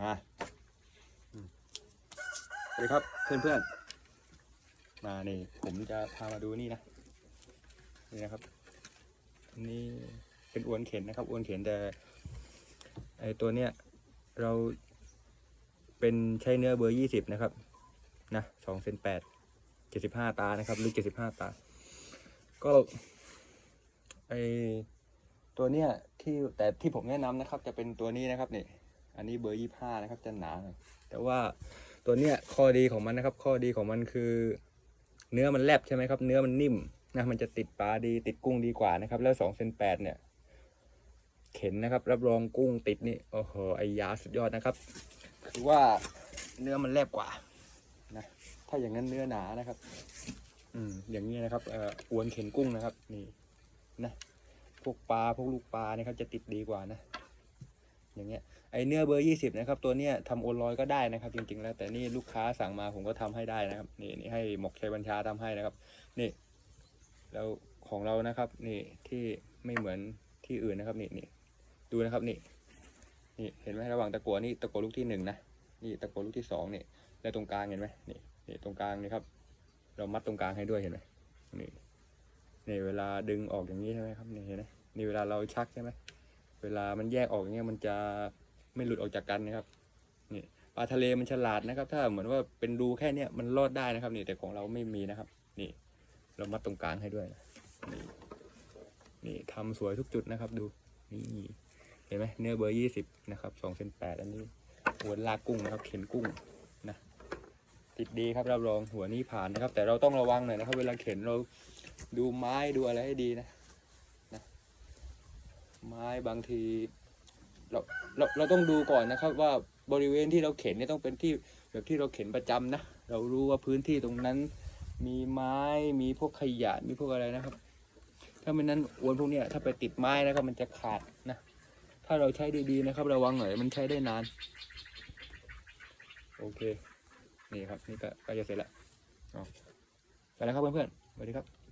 มาสวัสดีครับเพื่อนๆมานี่ผมจะพามาดูนี่นะ นี่นะครับ นี่เป็นอวนเข็นนะครับ อวนเข็นแต่ไอตัวเนี้ยเราเป็นใช้เนื้อเบอร์ยี่สิบนะครับ นะสองเซนแปดเจ็ดสิบห้าตานะครับลึกเจ็ดสิบห้าตา ก็ไอตัวเนี้ยที่แต่ที่ผมแนะนำนะครับ จะเป็นตัวนี้นะครับนี่ อันนี้เบอร์ยี่ห้านะครับจะหนาหน่อยแต่ว่าตัวเนี้ยข้อดีของมันนะครับ ข้อดีของมันคือ เนื้อมันแลบใช่ไหมครับ เนื้อมันนิ่มนะมันจะติดปลาดีติดกุ้งดีกว่านะครับ แล้วสองเซนแปดเนี่ย เข็นนะครับ รับรองกุ้งติดนี่โอ้โหไอยาสุดยอดนะครับ คือว่าเนื้อมันแลบกว่านะถ้าอย่างนั้นเนื้อหนานะครับ อืมอย่างนี้นะครับเอ่ออวนเข็นกุ้งนะครับ นี่นะพวกปลาพวกลูกปลาเนี่ยครับจะติดดีกว่านะ อย่างเงี้ยไอเนื้อเบอร์ยี่สิบนะครับ ตัวเนี้ยทำโอนลอยก็ได้นะครับ จริง ๆ แล้วแต่นี่ลูกค้าสั่งมาผมก็ทำให้ได้นะครับ นี่นี่ให้หมกชัยบัญชาทำให้นะครับ นี่ แล้วของเรานะครับ นี่ที่ไม่เหมือนที่อื่นนะครับ นี่นี่ดูนะครับนี่ นี่เห็นไหมระหว่างตะกัวนี่ตะกัวลูกที่หนึ่งนะนี่ตะกัวลูกที่สองนี่แล้วตรงกลางเห็นไหมนี่นี่ตรงกลางนี่ครับ เรามัดตรงกลางให้ด้วยเห็นไหมนี่นี่เวลาดึงออกอย่างนี้ใช่ไหมครับนี่เห็นไหมนี่เวลาเราชักใช่ไหม เวลามันแยกออกอย่างเงี้ยมันจะไม่หลุดออกจากกันนะครับนี่ปลาทะเลมันฉลาดนะครับ ถ้าเหมือนว่าเป็นรูแค่เนี้ยมันรอดได้นะครับนี่แต่ของเราไม่มีนะครับ นี่ เรามัดตรงกลางให้ด้วยนะนี่นี่ทำสวยทุกจุดนะครับ ดูนี่เห็นไหมเนื้อเบอร์ยี่สิบนะครับสองเซนแปดอันนี้ หัวลากกุ้งนะครับ เข็นกุ้งนะติดดีครับรับรองหัวนี้ผ่านนะครับ แต่เราต้องระวังหน่อยนะครับ เวลาเข็นเราดูไม้ดูอะไรให้ดีนะ ม้บางทีเราเราเราต้องดูก่อนนะครับ ว่าบริเวณที่เราเข็นเนี่ยต้องเป็นที่แบบที่เราเข็นประจำนะ เรารู้ว่าพื้นที่ตรงนั้น มีไม้มีพวกขยะมีพวกอะไรนะครับ ถ้าไม่นั้นอวนพวกเนี้ยถ้าไปติดไม้นะครับมันจะขาดนะ ถ้าเราใช้ดีๆนะครับ ระวังหน่อยมันใช้ได้นาน โอเค นี่ครับนี่ก็จะเสร็จแล้วเอาไปแล้วครับเพื่อนๆสวัสดีครับ